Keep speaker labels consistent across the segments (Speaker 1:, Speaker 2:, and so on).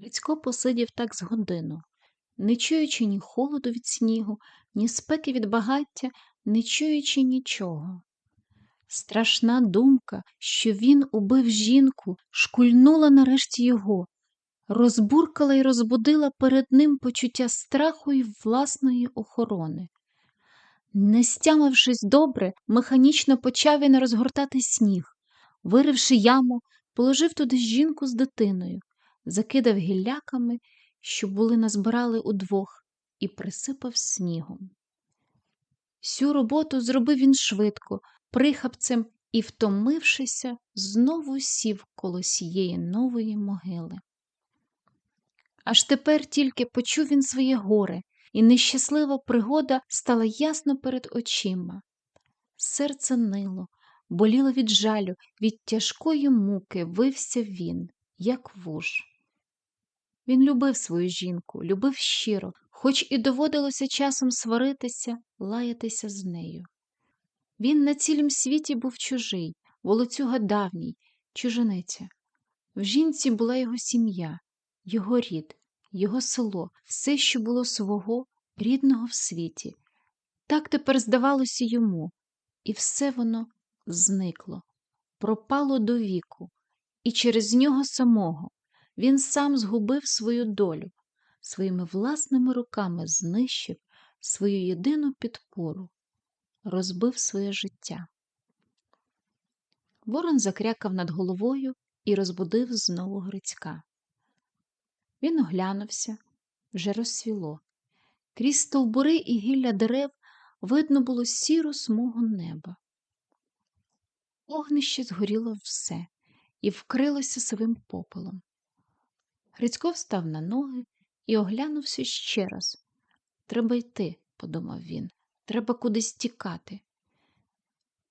Speaker 1: Грицько посидів так з годину, не чуючи ні холоду від снігу, ні спеки від багаття, не чуючи нічого. Страшна думка, що він убив жінку, шкульнула нарешті його, розбуркала і розбудила перед ним почуття страху і власної охорони. Не стямившись добре, механічно почав він розгортати сніг, виривши яму, положив туди жінку з дитиною закидав гілляками, що були назбирали удвох, і присипав снігом. Всю роботу зробив він швидко, прихапцем і, втомившися, знову сів коло сієї нової могили. Аж тепер тільки почув він своє горе, і нещаслива пригода стала ясно перед очима. Серце нило, боліло від жалю, від тяжкої муки вився він, як вуж. Він любив свою жінку, любив щиро, хоч і доводилося часом сваритися, лаятися з нею. Він на цілім світі був чужий, волоцюга давній, чужиниця. В жінці була його сім'я, його рід, його село, все, що було свого, рідного в світі. Так тепер здавалося йому, і все воно зникло, пропало до віку, і через нього самого, він сам згубив свою долю, своїми власними руками знищив свою єдину підпору, розбив своє життя. Ворон закрякав над головою і розбудив знову Грицька. Він оглянувся, вже розсвіло. Крізь стовбури і гілля дерев видно було сіру смугу неба. Огнище згоріло все і вкрилося сивим попелом. Грицько встав на ноги і оглянувся ще раз. Треба йти, подумав він, треба кудись тікати.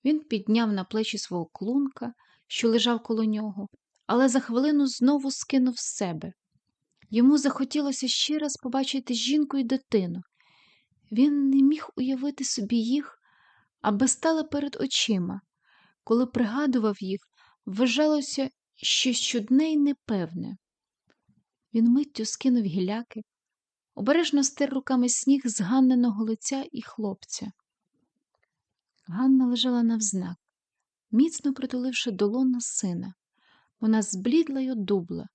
Speaker 1: Він підняв на плечі свого клунка, що лежав коло нього, але за хвилину знову скинув себе. Йому захотілося ще раз побачити жінку і дитину. Він не міг уявити собі їх, аби стали перед очима. Коли пригадував їх, вважалося, що чудне й непевне. Він миттю скинув гіляки, обережно стер руками сніг з Ганниного лиця і хлопця. Ганна лежала навзнак, міцно притуливши долона сина. Вона зблідла й одубла.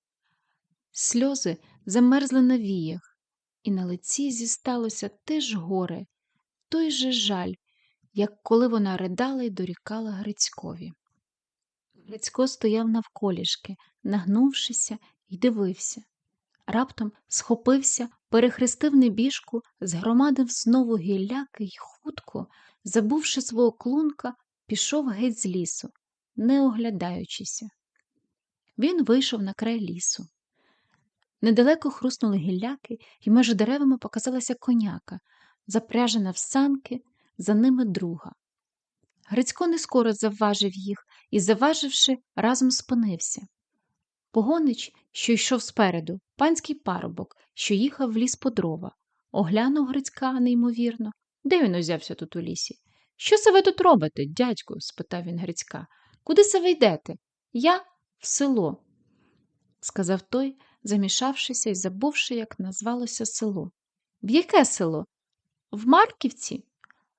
Speaker 1: Сльози замерзли на віях, і на лиці зісталося те ж горе, той же жаль, як коли вона ридала й дорікала Грицькові. Грицько стояв навколішки, нагнувшися, і дивився раптом схопився, перехрестив небіжку, згромадив знову гілляки й хутко, забувши свого клунка, пішов геть з лісу, не оглядаючися. Він вийшов на край лісу. Недалеко хруснули гілляки, і між деревами показалася коняка, запряжена в санки, за ними друга. Грицько не скоро завважив їх і, заваживши, разом спинився погонич, що йшов спереду, панський парубок, що їхав в ліс по дрова, оглянув Грицька неймовірно. Де він узявся тут у лісі? Що це ви тут робите, дядьку? спитав він Грицька. Куди це ви йдете? Я в село, сказав той, замішавшися і забувши, як назвалося село. В яке село? В Марківці?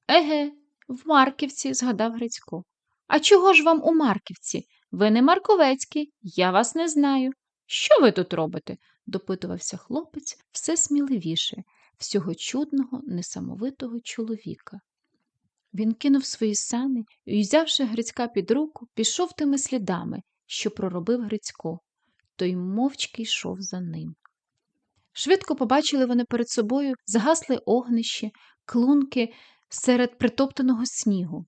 Speaker 1: Еге, в Марківці, згадав Грицько. А чого ж вам у Марківці? Ви не Марковецький, я вас не знаю. Що ви тут робите? допитувався хлопець все сміливіше, всього чудного, несамовитого чоловіка. Він кинув свої сани і, взявши Грицька під руку, пішов тими слідами, що проробив Грицько, той мовчки йшов за ним. Швидко побачили вони перед собою загасли огнище, клунки серед притоптаного снігу.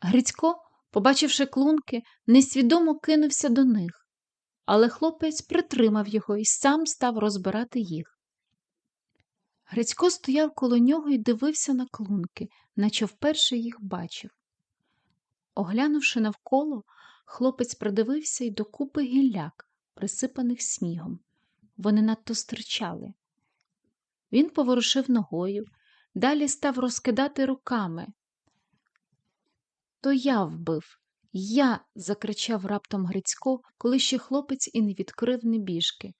Speaker 1: Грицько Побачивши клунки, несвідомо кинувся до них, але хлопець притримав його і сам став розбирати їх. Грицько стояв коло нього і дивився на клунки, наче вперше їх бачив. Оглянувши навколо, хлопець придивився й докупи гілляк, присипаних снігом. Вони надто стирчали. Він поворушив ногою, далі став розкидати руками, то я вбив. Я. закричав раптом Грицько, коли ще хлопець і не відкрив небіжки.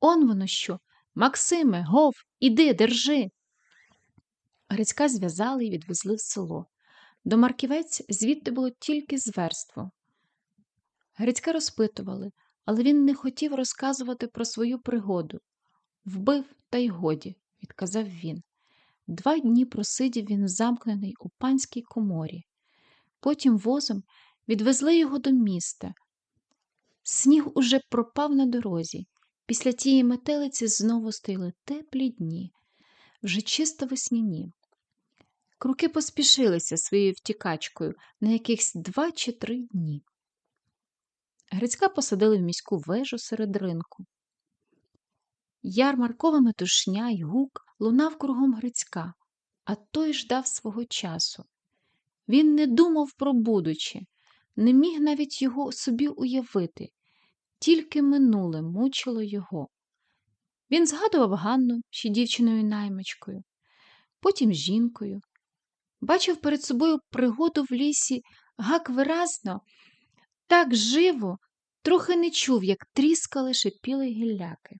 Speaker 1: Он воно що? Максиме, гов, іди, держи. Грицька зв'язали і відвезли в село. До Марківець звідти було тільки зверство. Грицька розпитували, але він не хотів розказувати про свою пригоду. Вбив, та й годі, відказав він. Два дні просидів він замкнений у панській коморі. Потім возом відвезли його до міста. Сніг уже пропав на дорозі. Після тієї метелиці знову стояли теплі дні, вже чисто весняні. Круки поспішилися своєю втікачкою на якихось два чи три дні. Грицька посадили в міську вежу серед ринку. Ярмаркова метушня й гук лунав кругом Грицька, а той ждав свого часу. Він не думав про будуче, не міг навіть його собі уявити, тільки минуле мучило його. Він згадував Ганну ще дівчиною наймичкою, потім жінкою, бачив перед собою пригоду в лісі гак виразно, так живо, трохи не чув, як тріскали, шипіли гілляки.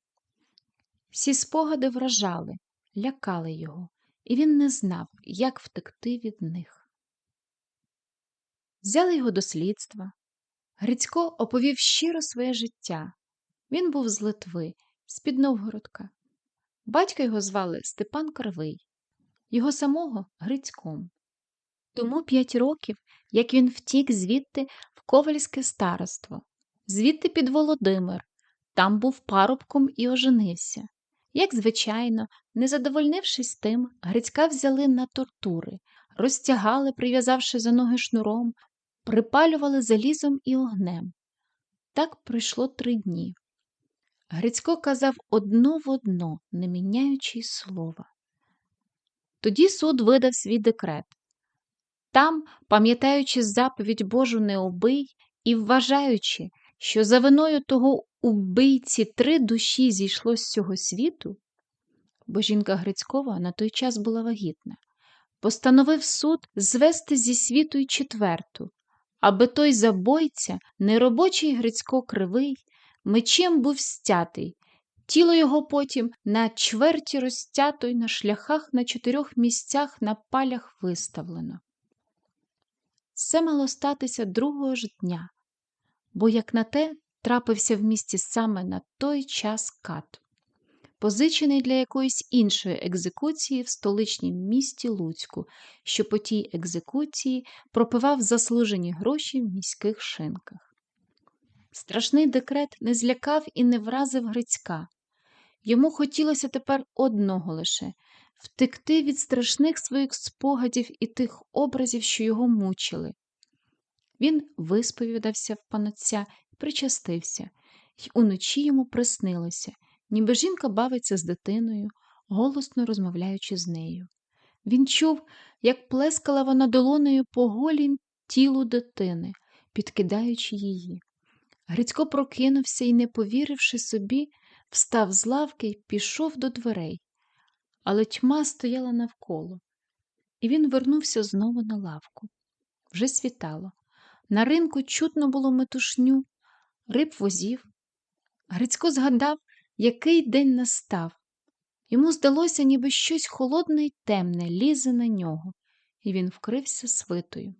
Speaker 1: Всі спогади вражали, лякали його, і він не знав, як втекти від них взяли його до слідства. Грицько оповів щиро своє життя. Він був з Литви, з-під Новгородка. Батька його звали Степан Кривий, його самого Грицьком. Тому п'ять років, як він втік звідти в Ковальське староство, звідти під Володимир, там був парубком і оженився. Як звичайно, не задовольнившись тим, Грицька взяли на тортури, розтягали, прив'язавши за ноги шнуром, припалювали залізом і огнем. Так пройшло три дні. Грицько казав одно в одно, не міняючи слова. Тоді суд видав свій декрет. Там, пам'ятаючи заповідь Божу не убий і вважаючи, що за виною того убийці три душі зійшло з цього світу, бо жінка Грицькова на той час була вагітна, постановив суд звести зі світу й четверту, аби той забойця, неробочий Грицько кривий, мечем був стятий, тіло його потім на чверті розтято й на шляхах на чотирьох місцях на палях виставлено. Це мало статися другого ж дня, бо, як на те, трапився в місті саме на той час кат позичений для якоїсь іншої екзекуції в столичнім місті Луцьку, що по тій екзекуції пропивав заслужені гроші в міських шинках. Страшний декрет не злякав і не вразив Грицька. Йому хотілося тепер одного лише втекти від страшних своїх спогадів і тих образів, що його мучили. Він висповідався в панотця і причастився, і уночі йому приснилося, ніби жінка бавиться з дитиною, голосно розмовляючи з нею. Він чув, як плескала вона долонею по голім тілу дитини, підкидаючи її. Грицько прокинувся і, не повіривши собі, встав з лавки і пішов до дверей, але тьма стояла навколо, і він вернувся знову на лавку. Вже світало. На ринку чутно було метушню, риб возів. Грицько згадав, який день настав. Йому здалося, ніби щось холодне й темне лізе на нього, і він вкрився свитою.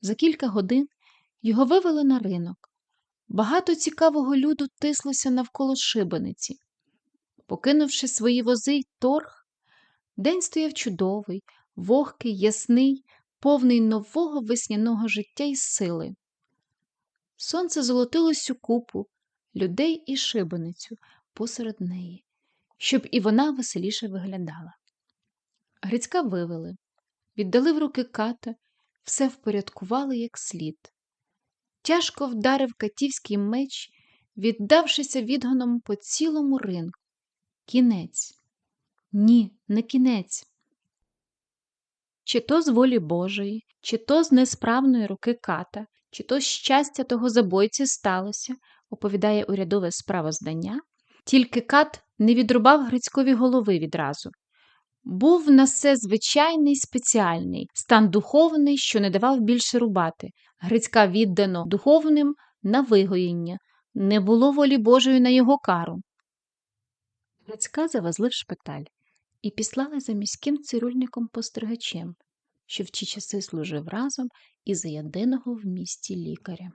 Speaker 1: За кілька годин його вивели на ринок. Багато цікавого люду тислося навколо шибениці. Покинувши свої вози й торг, день стояв чудовий, вогкий, ясний, повний нового весняного життя й сили. Сонце золотилось сю купу, людей і шибаницю посеред неї, щоб і вона веселіше виглядала. Грицька вивели, віддали в руки ката, все впорядкували як слід. Тяжко вдарив катівський меч, віддавшися відгоном по цілому ринку. Кінець. Ні, не кінець. Чи то з волі Божої, чи то з несправної руки ката, чи то щастя того забойці сталося, оповідає урядове справоздання, тільки Кат не відрубав Грицькові голови відразу. Був на все звичайний спеціальний стан духовний, що не давав більше рубати. Грицька віддано духовним на вигоєння, не було волі Божої на його кару. Грицька завезли в шпиталь і післали за міським цирюльником постригачем, що в ті часи служив разом із єдиного в місті лікаря.